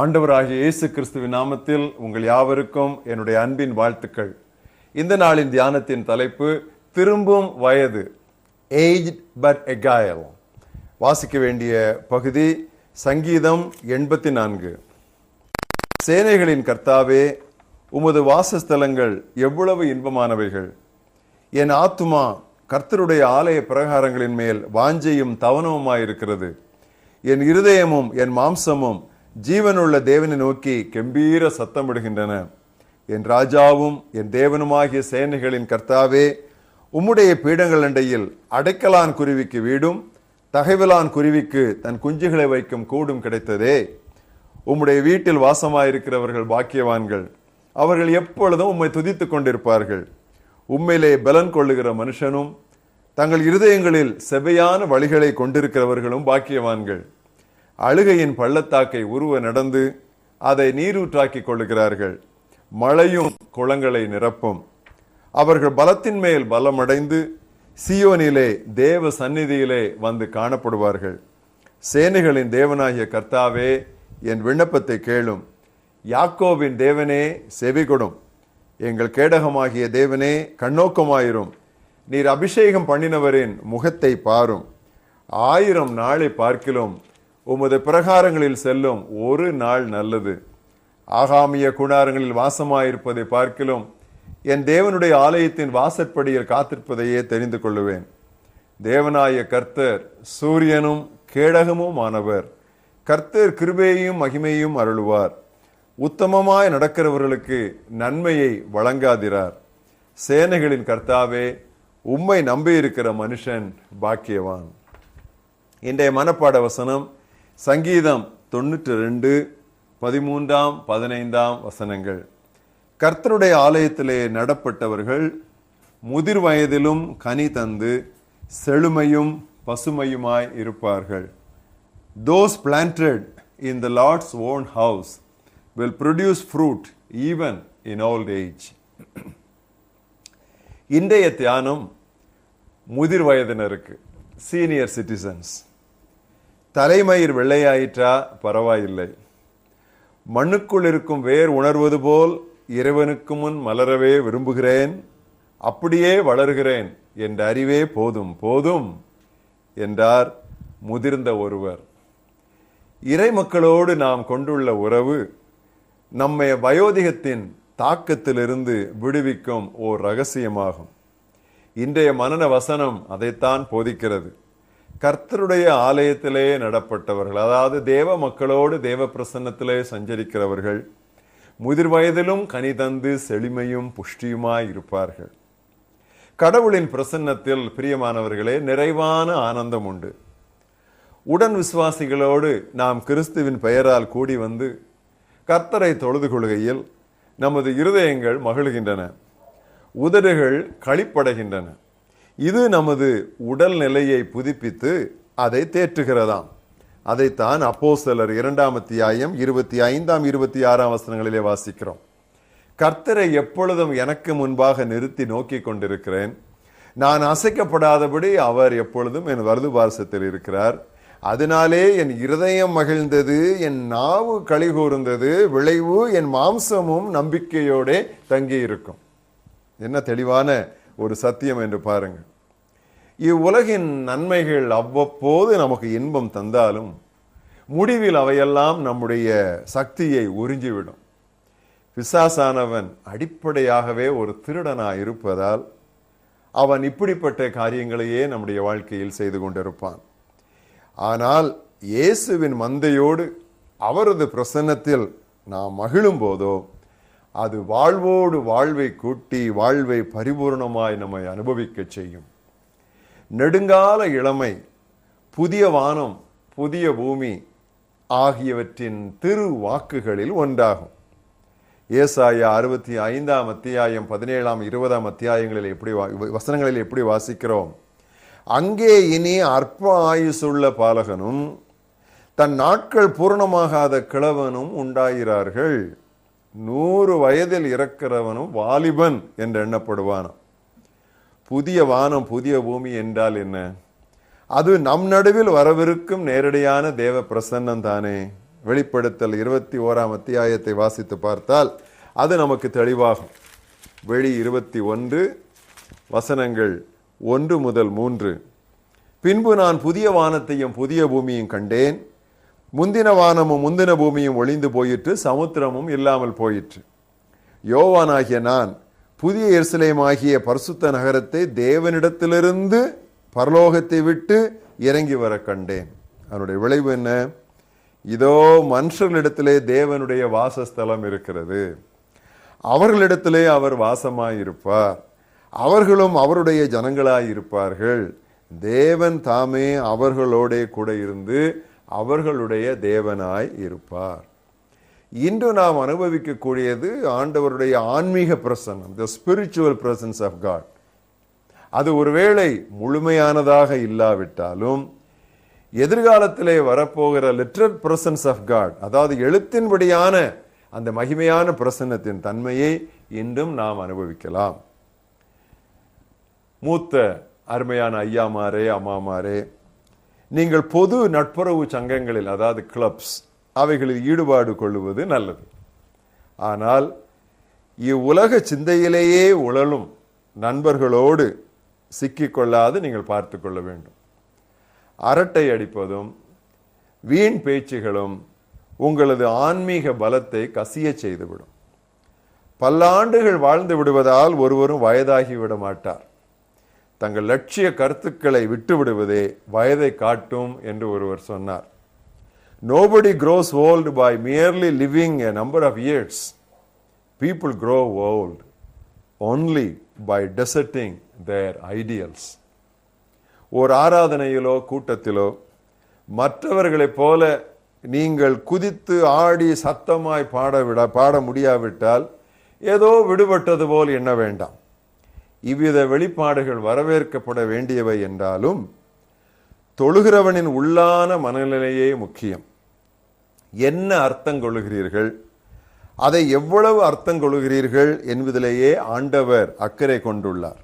ஆண்டவராகிய இயேசு கிறிஸ்துவின் நாமத்தில் உங்கள் யாவருக்கும் என்னுடைய அன்பின் வாழ்த்துக்கள். இந்த நாளின் தியானத்தின் தலைப்பு திரும்பும் வயது ஏஜ் பட் எகாயல் வாசிக்க வேண்டிய பகுதி சங்கீதம் எண்பத்தி நான்கு சேனைகளின் கர்த்தாவே உமது வாசஸ்தலங்கள் எவ்வளவு இன்பமானவைகள். என் ஆத்துமா கர்த்தருடைய ஆலய பிரகாரங்களின் மேல் வாஞ்சையும் தவனவுமாயிருக்கிறது என் இருதயமும் என் மாம்சமும் ஜீவனுள்ள தேவனை நோக்கி கம்பீர சத்தமிடுகின்றன என் ராஜாவும் என் தேவனுமாகிய சேனைகளின் கர்த்தாவே உம்முடைய பீடங்கள் அண்டையில் அடைக்கலான் குருவிக்கு வீடும் தகைவலான் குருவிக்கு தன் குஞ்சுகளை வைக்கும் கூடும் கிடைத்ததே. உம்முடைய வீட்டில் வாசமாயிருக்கிறவர்கள் பாக்கியவான்கள். அவர்கள் எப்பொழுதும் உம்மை துதித்துக் கொண்டிருப்பார்கள். உம்மையிலே பலன் கொள்ளுகிற மனுஷனும் தங்கள் இருதயங்களில் செவையான வழிகளை கொண்டிருக்கிறவர்களும் பாக்கியவான்கள். அழுகையின் பள்ளத்தாக்கை உருவ நடந்து அதை நீரூற்றாக்கிக் கொள்ளுகிறார்கள். மழையும் குளங்களை நிரப்பும். அவர்கள் பலத்தின் மேல் பலமடைந்து சியோனிலே தேவ சந்நிதியிலே வந்து காணப்படுவார்கள். சேனைகளின் தேவனாகிய கர்த்தாவே என் விண்ணப்பத்தை கேளும். யாக்கோவின் தேவனே செவிகொடும் எங்கள் கேடகமாகிய தேவனே கண்ணோக்கமாயிரும். நீர் அபிஷேகம் பண்ணினவரின் முகத்தை பாரும். ஆயிரம் நாளை பார்க்கிலும் உமது பிரகாரங்களில் செல்லும் ஒரு நாள் நல்லது. ஆகாமிய குணாரங்களில் வாசமாயிருப்பதை பார்க்கிலும் என் தேவனுடைய ஆலயத்தின் வாசற்படியில் காத்திருப்பதையே தெரிந்து கொள்ளுவேன். தேவனாய கர்த்தர் சூரியனும் கேடகமும் ஆனவர் கர்த்தர் கிருபையையும் மகிமையும் அருளுவார். உத்தமமாய் நடக்கிறவர்களுக்கு நன்மையை வழங்காதிரார். சேனைகளின் கர்த்தாவே உம்மை நம்பியிருக்கிற மனுஷன் பாக்கியவான். இன்றைய மனப்பாட வசனம் சங்கீதம் தொண்ணூற்றி ரெண்டு பதிமூன்றாம் பதினைந்தாம் வசனங்கள். கர்த்தருடைய ஆலயத்திலே நடப்பட்டவர்கள் முதிர் வயதிலும் கனி தந்து செழுமையும் பசுமையுமாய் இருப்பார்கள். Those planted in the Lord's own house will produce fruit even in old age இன்றைய தியானம் முதிர் வயதினருக்கு சீனியர் சிட்டிசன்ஸ் தலைமயிர் வெள்ளையாயிற்றா? பரவாயில்லை. மண்ணுக்குள் இருக்கும் வேர் உணர்வது போல் இறைவனுக்கு முன் மலரவே விரும்புகிறேன். அப்படியே வளர்கிறேன் என்ற அறிவே போதும் போதும் என்றார் முதிர்ந்த ஒருவர். இறை மக்களோடு நாம் கொண்டுள்ள உறவு நம்மை வயோதிகத்தின் தாக்கத்திலிருந்து விடுவிக்கும் ஓர் ரகசியமாகும். இன்றைய மனன வசனம் அதைத்தான் போதிக்கிறது. கர்த்தருடைய ஆலயத்திலே நடப்பட்டவர்கள் அதாவது தேவ மக்களோடு தேவ பிரசன்னத்திலே சஞ்சரிக்கிறவர்கள் முதிர் வயதிலும் கனி தந்து செழுமையும் புஷ்டியுமாய் இருப்பார்கள். கடவுளின் பிரசன்னத்தில் பிரியமானவர்களே நிறைவான ஆனந்தம் உண்டு. உடன் விசுவாசிகளோடு நாம் கிறிஸ்துவின் பெயரால் கூடி வந்து கர்த்தரை தொழுது கொள்கையில் நமது இருதயங்கள் மகிழ்கின்றன உதடுகள் களிப்படைகின்றன. இது நமது உடல் நிலையை புதுப்பித்து அதை தேற்றுகிறதாம். அதைத்தான் அப்போ சிலர் இரண்டாம் அத்தியாயம் இருபத்தி ஐந்தாம் இருபத்தி ஆறாம் வசனங்களிலே வாசிக்கிறோம். கர்த்தரை எப்பொழுதும் எனக்கு முன்பாக நிறுத்தி நோக்கி கொண்டிருக்கிறேன். நான் அசைக்கப்படாதபடி அவர் எப்பொழுதும் என் வருது பாரசத்தில் இருக்கிறார். அதனாலே என் இருதயம் மகிழ்ந்தது என் நாவு கழிகூர்ந்தது விளைவு என் மாம்சமும் நம்பிக்கையோட தங்கி இருக்கும் என்ன தெளிவான ஒரு சத்தியம் என்று பாருங்கள். இவ்வுலகின் நன்மைகள் அவ்வப்போது நமக்கு இன்பம் தந்தாலும் முடிவில் அவையெல்லாம் நம்முடைய சக்தியை உறிஞ்சிவிடும். பிசாசானவன் அடிப்படையாகவே ஒரு திருடனாக இருப்பதால் அவன் இப்படிப்பட்ட காரியங்களையே நம்முடைய வாழ்க்கையில் செய்து கொண்டிருப்பான். ஆனால் இயேசுவின் மந்தையோடு அவரது பிரசன்னத்தில் நாம் மகிழும் போதோ அது வாழ்வோடு வாழ்வை கூட்டி வாழ்வை பரிபூர்ணமாய் நம்மை அனுபவிக்க செய்யும். நெடுங்கால இளமை புதிய வானம் புதிய பூமி ஆகியவற்றின் திரு வாக்குகளில் ஒன்றாகும். ஏசாயா அறுபத்தி ஐந்தாம் அத்தியாயம் பதினேழாம் இருபதாம் அத்தியாயங்களில் எப்படி வா- வசனங்களில் எப்படி வாசிக்கிறோம்? அங்கே இனி அற்ப ஆயுசுள்ள பாலகனும் தன் நாட்கள் பூரணமாகாத கிழவனும் உண்டாகிறார்கள். நூறு வயதில் இறக்கிறவனும் வாலிபன் என்று எண்ணப்படுவானாம். புதிய வானம் புதிய பூமி என்றால் என்ன? அது நம் நடுவில் வரவிருக்கும் நேரடியான தேவ பிரசன்னம் தானே? வெளிப்படுத்தல் இருபத்தி ஓராம் அத்தியாயத்தை வாசித்து பார்த்தால் அது நமக்கு தெளிவாகும். வெளி இருபத்தி ஒன்று வசனங்கள் ஒன்று முதல் மூன்று. பின்பு நான் புதிய வானத்தையும் புதிய பூமியும் கண்டேன். முந்தின வானமும் முந்தின பூமியும் ஒளிந்து போயிற்று சமுத்திரமும் இல்லாமல் போயிற்று. யோவானாகிய நான் புதிய எருசலேம் ஆகிய பரிசுத்த நகரத்தை தேவனிடத்திலிருந்து பரலோகத்தை விட்டு இறங்கி வர கண்டேன். அதனுடைய விளைவு என்ன? இதோ மனுஷர்களிடத்திலே தேவனுடைய வாசஸ்தலம் இருக்கிறது. அவர்களிடத்திலே அவர் வாசமாயிருப்பார். அவர்களும் அவருடைய ஜனங்களாயிருப்பார்கள். தேவன் தாமே அவர்களோடே கூட இருந்து அவர்களுடைய தேவனாய் இருப்பார். இன்று நாம் அனுபவிக்கக்கூடியது ஆண்டவருடைய ஆன்மீக பிரசன்னம் the spiritual presence of God அது ஒருவேளை முழுமையானதாக இல்லாவிட்டாலும் எதிர்காலத்திலே வரப்போகிற லிட்ரல் பிரசன்ஸ் ஆஃப் காட் அதாவது எழுத்தின்படியான அந்த மகிமையான பிரசன்னத்தின் தன்மையை இன்றும் நாம் அனுபவிக்கலாம். மூத்த அருமையான ஐயாமாரே அம்மாமாரே நீங்கள் பொது நட்புறவு சங்கங்களில் அதாவது கிளப்ஸ் அவைகளில் ஈடுபாடு கொள்ளுவது நல்லது. ஆனால் இவ்வுலக சிந்தையிலேயே உழலும் நண்பர்களோடு சிக்கிக்கொள்ளாது நீங்கள் பார்த்து கொள்ள வேண்டும். அரட்டை அடிப்பதும் வீண் பேச்சுகளும் உங்களது ஆன்மீக பலத்தை கசிய செய்துவிடும். பல்லாண்டுகள் வாழ்ந்து விடுவதால் ஒருவரும் வயதாகிவிட மாட்டார். தங்கள் லட்சிய கருத்துக்களை விட்டுவிடுவதே வயதை காட்டும் என்று ஒருவர் சொன்னார். Nobody grows old by merely living a number of years. People grow old only by deserting their ideals. ஒரு ஆராதனையிலோ கூட்டத்திலோ மற்றவர்களைப் போல நீங்கள் குதித்து ஆடி சத்தமாய் பாட விட பாட முடியாவிட்டால் ஏதோ விடுபட்டது போல் எண்ண வேண்டாம். இவ்வித வெளிப்பாடுகள் வரவேற்கப்பட வேண்டியவை என்றாலும் தொழுகிறவனின் உள்ளான மனநிலையே முக்கியம். என்ன அர்த்தம் கொள்கிறீர்கள் அதை எவ்வளவு அர்த்தம் கொள்கிறீர்கள் என்பதிலேயே ஆண்டவர் அக்கறை கொண்டுள்ளார்.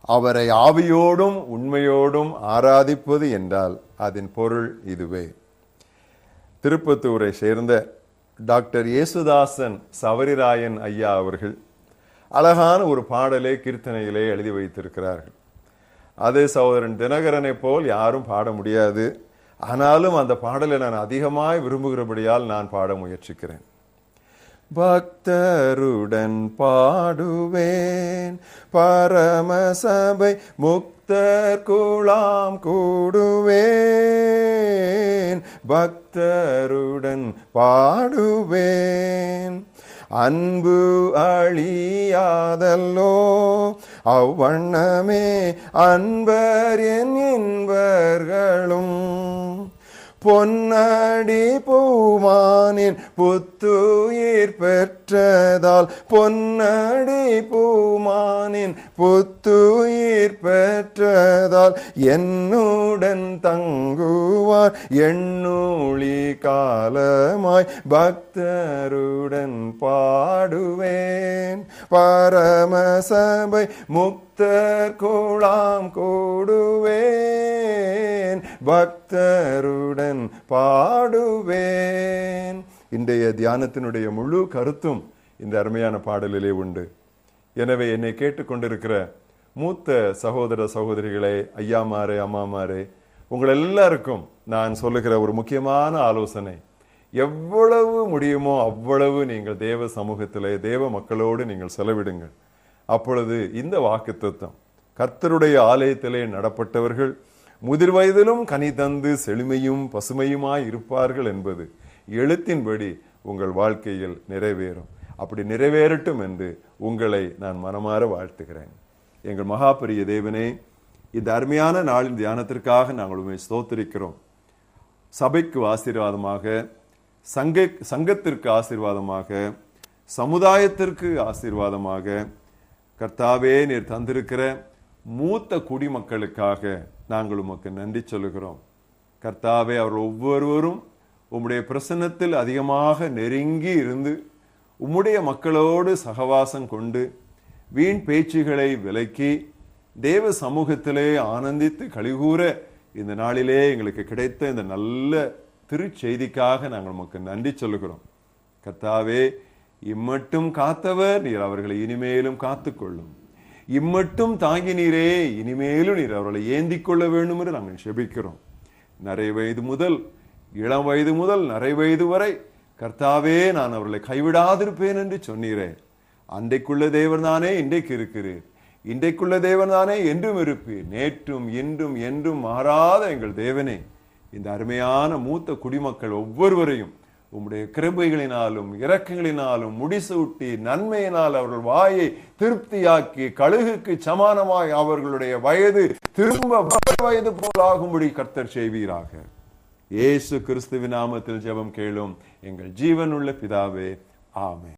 அவரை ஆவியோடும் உண்மையோடும் ஆராதிப்பது என்றால் அதன் பொருள் இதுவே. திருப்பத்தூரை சேர்ந்த டாக்டர் இயேசுதாசன் சவரிராயன் ஐயா அவர்கள் அழகான ஒரு பாடலை கீர்த்தனையிலே எழுதி வைத்திருக்கிறார்கள். அது சகோதரன் தினகரனை போல் யாரும் பாட முடியாது. ஆனாலும் அந்த பாடலை நான் அதிகமாய் விரும்புகிறபடியால் நான் பாட முயற்சிக்கிறேன். பக்தருடன் பாடுவேன். பரமசபை முக்தர் குளாம் கூடுவேன். பக்தருடன் பாடுவேன். அன்பு அழியாதல்லோ அவ்வண்ணமே அன்பர் என் இன்பர்களும். பொன்னடி பூமானின் புத்துயிர் பெற்றதால் பொன்னடி பூமானின் புத்துயிர் பெற்றதால் என்னுடன் தங்கு தங்குவார் எண்ணூழி காலமாய் பக்தருடன் பாடுவேன். பரமசபை முக்தர் கோளாம் கூடுவேன். பக்தருடன் பாடுவேன். இன்றைய தியானத்தினுடைய முழு கருத்தும் இந்த அருமையான பாடலிலே உண்டு. எனவே என்னை கேட்டுக்கொண்டிருக்கிற மூத்த சகோதர சகோதரிகளே ஐயாமாரே அம்மாமாரே உங்கள் எல்லாருக்கும் நான் சொல்லுகிற ஒரு முக்கியமான ஆலோசனை. எவ்வளவு முடியுமோ அவ்வளவு நீங்கள் தேவ சமூகத்திலே தேவ மக்களோடு நீங்கள் செலவிடுங்கள். அப்பொழுது இந்த வாக்குத்தத்தம் கர்த்தருடைய ஆலயத்திலே நடப்பட்டவர்கள் முதிர் வயதிலும் கனி தந்து செழுமையும் பசுமையுமாய் இருப்பார்கள் என்பது எழுத்தின்படி உங்கள் வாழ்க்கையில் நிறைவேறும். அப்படி நிறைவேறட்டும் என்று உங்களை நான் மனமாற வாழ்த்துகிறேன். எங்கள் மகாபரிய தேவனே இந்த அருமையான நாளின் தியானத்திற்காக நாங்கள் உண்மை ஸ்தோத்திரிக்கிறோம். சபைக்கு ஆசீர்வாதமாக சங்க சங்கத்திற்கு ஆசீர்வாதமாக சமுதாயத்திற்கு ஆசீர்வாதமாக கர்த்தாவே நீர் தந்திருக்கிற மூத்த குடிமக்களுக்காக நாங்கள் உமக்கு நன்றி சொல்லுகிறோம். கர்த்தாவே அவர் ஒவ்வொருவரும் உம்முடைய பிரசன்னத்தில் அதிகமாக நெருங்கி இருந்து உம்முடைய மக்களோடு சகவாசம் கொண்டு வீண் பேச்சுகளை விலக்கி தேவ சமூகத்திலே ஆனந்தித்து கழிகூற இந்த நாளிலே எங்களுக்கு கிடைத்த இந்த நல்ல திருச்செய்திக்காக நாங்கள் உமக்கு நன்றி சொல்லுகிறோம். கர்த்தாவே இம்மட்டும் காத்தவர் நீர் அவர்களை இனிமேலும் காத்துக்கொள்ளும். இம்மட்டும் தாங்கி நீரே இனிமேலும் நீர் அவர்களை ஏந்திக் கொள்ள வேண்டும் என்று நாங்கள் செபிக்கிறோம். நிறை வயது முதல் இளம் வயது முதல் நிறை வயது வரை கர்த்தாவே நான் அவர்களை கைவிடாதிருப்பேன் என்று சொன்னீரே. அன்றைக்குள்ள தேவர் தானே இன்றைக்கு இருக்கிறேன் இன்றைக்குள்ள தேவன் தானே என்றும் இருப்பீர். நேற்றும் இன்றும் என்றும் மாறாத எங்கள் தேவனே. இந்த அருமையான மூத்த குடிமக்கள் ஒவ்வொருவரையும் உம்முடைய கிருபைகளினாலும் இரக்கங்களினாலும் முடிசூட்டி நன்மையினால் அவர்கள் வாயை திருப்தியாக்கி கழுகுக்கு சமானமாய் அவர்களுடைய வயது திரும்ப வயது போலாகும்படி கர்த்தர் செய்வீராக. இயேசு கிறிஸ்துவின் நாமத்தில் ஜெபம் கேளும் எங்கள் ஜீவனுள்ள பிதாவே ஆமே